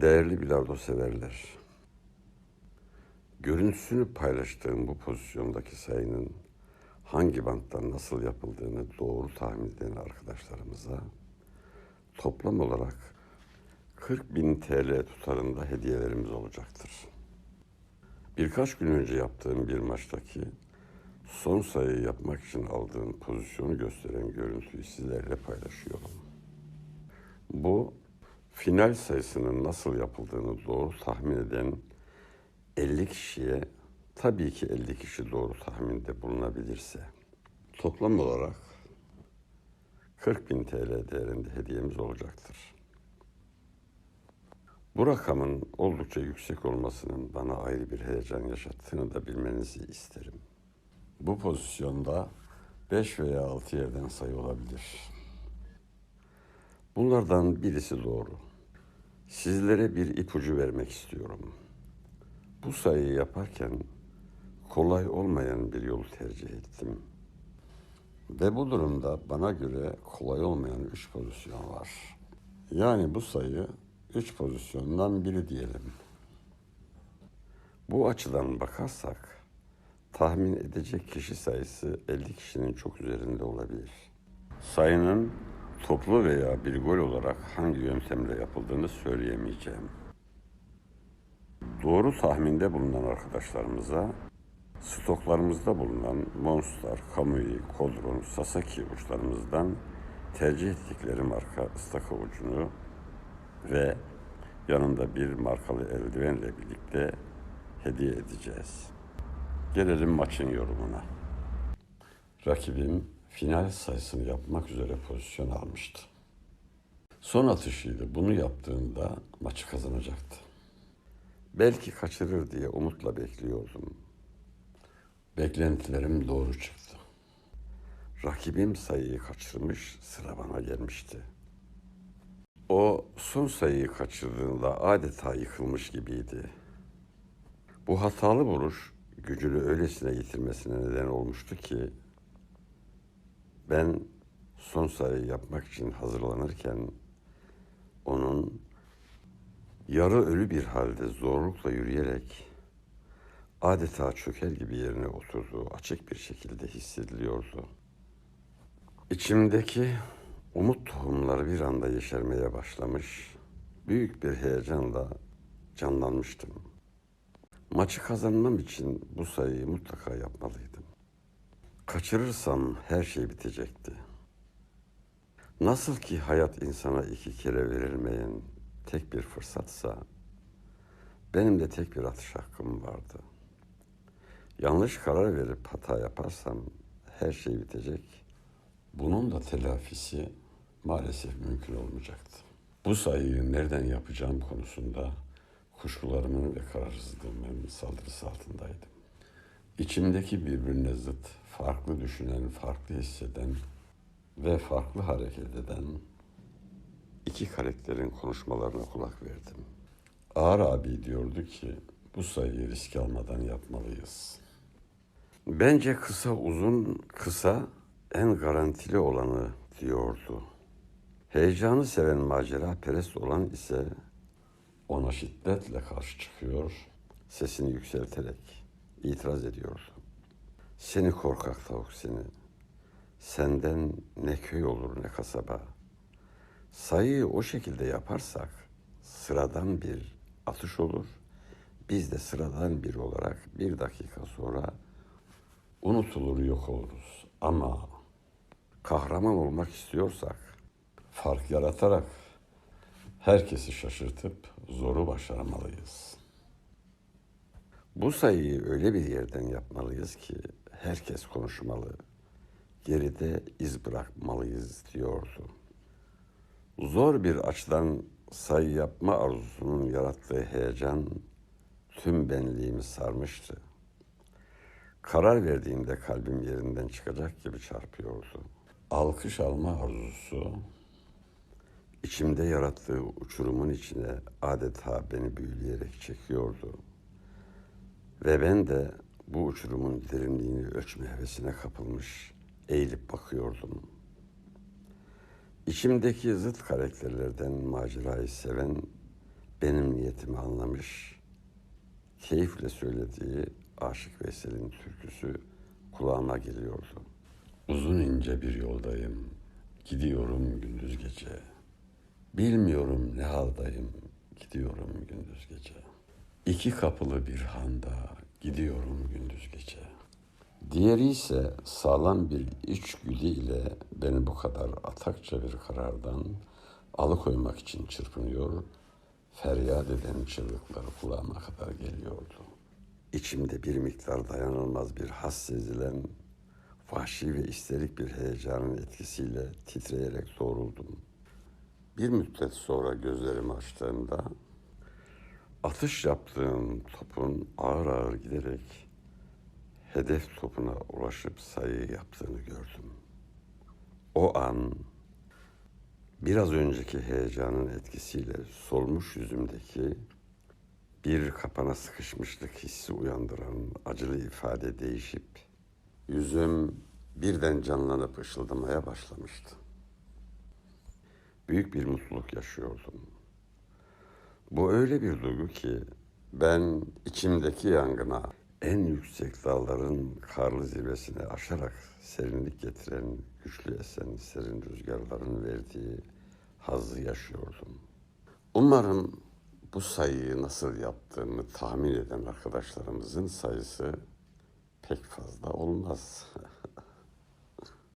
Değerli bilardo severler, görüntüsünü paylaştığım bu pozisyondaki sayının hangi banttan nasıl yapıldığını doğru tahmin eden arkadaşlarımıza toplam olarak 40 bin TL tutarında hediyelerimiz olacaktır. Birkaç gün önce yaptığım bir maçtaki son sayıyı yapmak için aldığım pozisyonu gösteren görüntüyü sizlerle paylaşıyorum. Bu final sayısının nasıl yapıldığını doğru tahmin eden 50 kişiye tabii ki 50 kişi doğru tahminde bulunabilirse toplam olarak 40 bin TL değerinde hediyemiz olacaktır. Bu rakamın oldukça yüksek olmasının bana ayrı bir heyecan yaşattığını da bilmenizi isterim. Bu pozisyonda 5 veya 6 yerden sayı olabilir. Bunlardan birisi doğru. Sizlere bir ipucu vermek istiyorum. Bu sayıyı yaparken kolay olmayan bir yolu tercih ettim. Ve bu durumda bana göre kolay olmayan üç pozisyon var. Yani bu sayı üç pozisyondan biri diyelim. Bu açıdan bakarsak tahmin edecek kişi sayısı 50 kişinin çok üzerinde olabilir. Sayının toplu veya bir gol olarak hangi yöntemle yapıldığını söyleyemeyeceğim. Doğru tahminde bulunan arkadaşlarımıza stoklarımızda bulunan Monster, Kamui, Kodron, Sasaki uçlarımızdan tercih ettikleri marka ıstaka ucunu ve yanında bir markalı eldivenle birlikte hediye edeceğiz. Gelelim maçın yorumuna. Rakibim final sayısını yapmak üzere pozisyon almıştı. Son atışıydı. Bunu yaptığında maçı kazanacaktı. Belki kaçırır diye umutla bekliyordum. Beklentilerim doğru çıktı. Rakibim sayıyı kaçırmış, sıra bana gelmişti. O son sayıyı kaçırdığında adeta yıkılmış gibiydi. Bu hatalı vuruş gücünü öylesine yitirmesine neden olmuştu ki ben son sayı yapmak için hazırlanırken onun yarı ölü bir halde zorlukla yürüyerek adeta çöker gibi yerine oturduğu açık bir şekilde hissediliyordu. İçimdeki umut tohumları bir anda yeşermeye başlamış, büyük bir heyecanla canlanmıştım. Maçı kazanmam için bu sayıyı mutlaka yapmalıydım. Kaçırırsam her şey bitecekti. Nasıl ki hayat insana iki kere verilmeyen tek bir fırsatsa, benim de tek bir atış hakkım vardı. Yanlış karar verip hata yaparsam her şey bitecek. Bunun da telafisi maalesef mümkün olmayacaktı. Bu sayıyı nereden yapacağım konusunda kuşkularımın ve kararsızlığımın saldırısı altındaydım. İçimdeki birbirine zıt, farklı düşünen, farklı hisseden ve farklı hareket eden iki karakterin konuşmalarına kulak verdim. Ağar abi diyordu ki bu sayıyı risk almadan yapmalıyız. Bence kısa uzun kısa en garantili olanı diyordu. Heyecanı seven macera perest olan ise ona şiddetle karşı çıkıyor, sesini yükselterek itiraz ediyordu. Seni korkak tavuk seni, senden ne köy olur ne kasaba. Sayıyı o şekilde yaparsak sıradan bir atış olur. Biz de sıradan bir olarak bir dakika sonra unutulur yok oluruz. Ama kahraman olmak istiyorsak fark yaratarak herkesi şaşırtıp zoru başaramalıyız. Bu sayıyı öyle bir yerden yapmalıyız ki herkes konuşmalı. Geride iz bırakmalıyız diyordu. Zor bir açıdan sayı yapma arzusunun yarattığı heyecan tüm benliğimi sarmıştı. Karar verdiğimde kalbim yerinden çıkacak gibi çarpıyordu. Alkış alma arzusu içimde yarattığı uçurumun içine adeta beni büyüleyerek çekiyordu. Ve ben de bu uçurumun derinliğini ölçme hevesine kapılmış, eğilip bakıyordum. İçimdeki zıt karakterlerden macerayı seven benim niyetimi anlamış, keyifle söylediği Aşık Veysel'in türküsü kulağıma geliyordu. Uzun ince bir yoldayım, gidiyorum gündüz gece. Bilmiyorum ne haldayım, gidiyorum gündüz gece. İki kapılı bir handa, gidiyorum gündüz gece. Diğeri ise sağlam bir içgüdü ile beni bu kadar atakça bir karardan alıkoymak için çırpınıyor, feryat eden çığlıkları kulağıma kadar geliyordu. İçimde bir miktar dayanılmaz bir has sezilen, vahşi ve isterik bir heyecanın etkisiyle titreyerek doğruldum. Bir müddet sonra gözlerimi açtığımda atış yaptığım topun ağır ağır giderek hedef topuna ulaşıp sayı yaptığını gördüm. O an biraz önceki heyecanın etkisiyle solmuş yüzümdeki bir kapana sıkışmışlık hissi uyandıran acılı ifade değişip yüzüm birden canlanıp ışıldamaya başlamıştı. Büyük bir mutluluk yaşıyordum. Bu öyle bir duygu ki ben içimdeki yangına en yüksek dağların karlı zirvesine aşarak serinlik getiren güçlü esen serin rüzgarların verdiği hazzı yaşıyordum. Umarım bu sayıyı nasıl yaptığımı tahmin eden arkadaşlarımızın sayısı pek fazla olmaz.